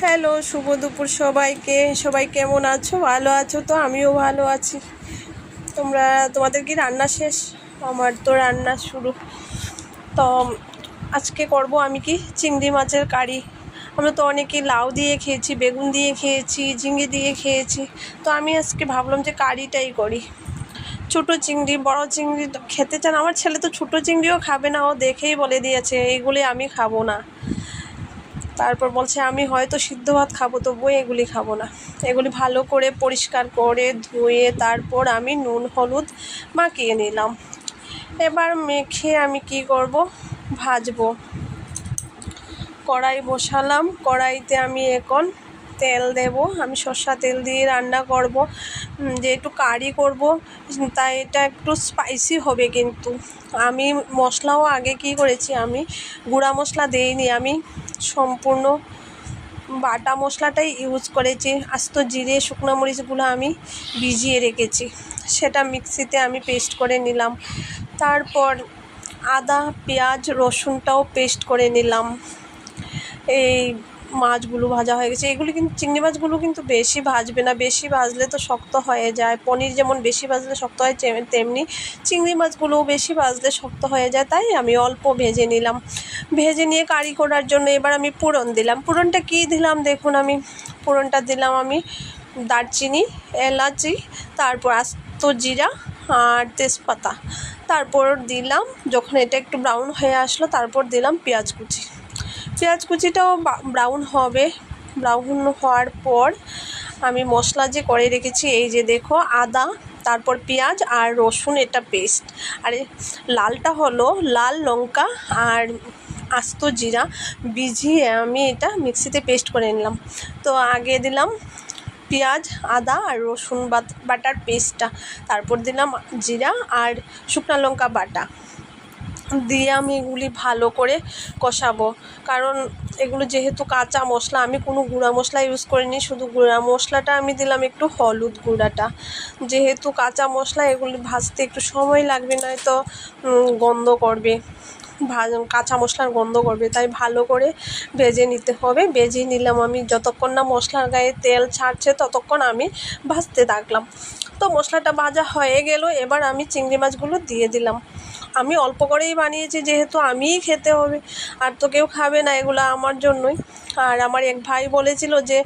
Hello, শুভ দুপুর সবাইকে। সবাই কেমন আছো? ভালো আছো তো? আমিও ভালো আছি। তোমরা, তোমাদের কি রান্না শেষ? আমার তো রান্না শুরু। তো, আজকে করব আমি কি? চিংড়ি মাছের কারি। আমরা তো অনেকে লাউ দিয়ে খেয়েছি, বেগুন দিয়ে খেয়েছি, ঝিঙে দিয়ে খেয়েছি। তো আমি আজকে ভাবলাম যে কারিটাই করি। ছোটো চিংড়ি, বড় চিংড়ি খেতে চান? আমার ছেলে তো ছোটো চিংড়িও খাবে না, ও দেখেই বলে দিয়েছে, এইগুলি আমি খাব না। তারপর বলছে, আমি হয়তো সিদ্ধ ভাত খাব, তবুও এগুলি খাব না। এগুলি ভালো করে পরিষ্কার করে ধুয়ে তারপর আমি নুন, হলুদ মাখিয়ে নিলাম। এবার মেখে আমি কি করব? ভাজবো। কড়াই বসালাম। কড়াইতে আমি এখন তেল দেব, আমি সর্ষা তেল দিয়ে রান্না করব। যে একটু কারি করব, তাই এটা একটু স্পাইসি হবে কিন্তু। আমি মশলাও আগে কি করেছি, আমি গুঁড়া মশলা দেইনি, আমি সম্পূর্ণ বাটা মশলাটাই ইউজ করেছি। আস্ত জিরে, শুকনো মরিচগুলো আমি ভিজিয়ে রেখেছি। সেটা মিক্সিতে আমি পেস্ট করে নিলাম। তারপর আদা, পেঁয়াজ, রসুনটাও পেস্ট করে নিলাম। এই মাছগুলো ভাজা হয়ে গেছে। এগুলো কিন্তু চিংড়ি মাছগুলো কিন্তু বেশি ভাজবে না। বেশি ভাজলে তো শক্ত হয়ে যায়। পনির যেমন বেশি ভাজলে শক্ত হয় তেমনি চিংড়ি মাছগুলোও বেশি ভাজলে শক্ত হয়ে যায়। তাই আমি অল্প ভেজে নিলাম। ভেজে নিয়ে কারি করার জন্য এবার আমি পুরন দিলাম। পুরনটা কী দিলাম? দেখুন আমি পুরনটা দিলাম আমি দারচিনি, এলাচি, তারপর আস্ত জিরা আর তেজপাতা। তারপর দিলাম, যখন এটা একটু ব্রাউন হয়ে আসলো, তারপর দিলাম পেঁয়াজ কুচি। পেঁয়াজ কুচিটাও ব্রাউন হবে। ব্রাউন হওয়ার পর আমি মশলা যে করে রেখেছি, এই যে দেখো, আদা, তারপর পেঁয়াজ আর রসুন, এটা পেস্ট আর লালটা হলো লাল লঙ্কা আর আস্ত জিরা, ভিজিয়ে আমি এটা মিক্সিতে পেস্ট করে নিলাম। তো আগে দিলাম পেঁয়াজ, আদা আর রসুন বাট- বাটার পেস্টটা তারপর দিলাম জিরা আর শুকনো লঙ্কা বাটা। দিয়ে আমি এগুলি ভালো করে কষাবো। কারণ এগুলো যেহেতু কাঁচা মশলা, আমি কোনো গুঁড়া মশলা ইউজ করিনি, শুধু গুঁড়া মশলাটা আমি দিলাম একটু হলুদ গুঁড়াটা। যেহেতু কাঁচা মশলা, এগুলি ভাজতে একটু সময় লাগবে, নয়তো গন্ধ করবে। কাঁচা মশলার গন্ধ করবে, তাই ভালো করে ভেজে নিতে হবে। ভেজে নিলাম আমি, যতক্ষণ না মশলার গায়ে তেল ছাড়ছে, ততক্ষণ আমি ভাজতে থাকলাম। তো মশলাটা ভাজা হয়ে গেল, এবার আমি চিংড়ি মাছগুলো দিয়ে দিলাম। আমি অল্প করেই বানিয়েছি, যেহেতু আমিই খেতে হবে, আর তো কেউ খাবে না এগুলো আমার জন্যই। আর আমার এক ভাই বলেছিল যে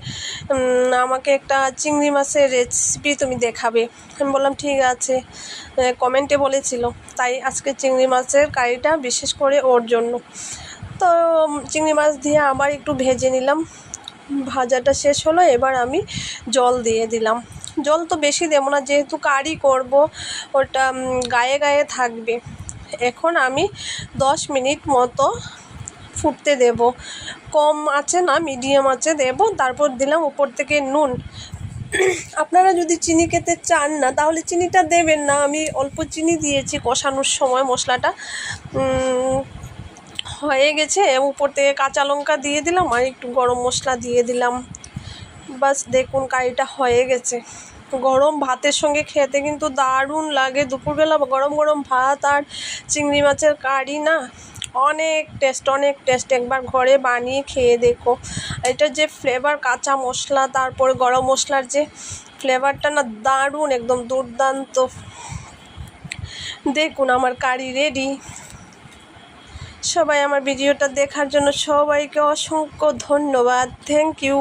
আমাকে একটা চিংড়ি মাছের রেসিপি তুমি দেখাবে। আমি বললাম, ঠিক আছে। কমেন্টে বলেছিল। তাই আজকে চিংড়ি মাছের কারিটা বিশেষ করে ওর জন্য। তো চিংড়ি মাছ দিয়ে আবার একটু ভেজে নিলাম। ভাজাটা শেষ হলো, এবার আমি জল দিয়ে দিলাম। জল তো বেশি দেবো না, যেহেতু কারি করব, ওটা গায়ে গায়ে থাকবে। এখন আমি দশ মিনিট মতো ফুটতে দেব। কম আছে না, মিডিয়াম আছে, দেব। তারপর দিলাম উপর থেকে নুন। আপনারা যদি চিনি খেতে চান না, তাহলে চিনিটা দেবেন না। আমি অল্প চিনি দিয়েছি কষানোর সময় মশলাটা। হয়ে গেছে, উপর থেকে কাঁচা লঙ্কা দিয়ে দিলাম আর একটু গরম মশলা দিয়ে দিলাম। বাস দেখুন কারিটা হয়ে গেছে। গরম ভাতের সঙ্গে খেতে কিন্তু দারুণ লাগে। দুপুরবেলা গরম গরম ভাত আর চিংড়ি মাছের কারি না, অনেক টেস্ট অনেক টেস্ট একবার ঘরে বানিয়ে খেয়ে দেখো। এটার যে ফ্লেভার কাঁচা মশলা, তারপর গরম মশলার যে ফ্লেভারটা না দারুণ, একদম দুর্দান্ত। দেখুন আমার কারি রেডি সবাই আমার ভিডিওটা দেখার জন্য সবাইকে অসংখ্য ধন্যবাদ। Thank you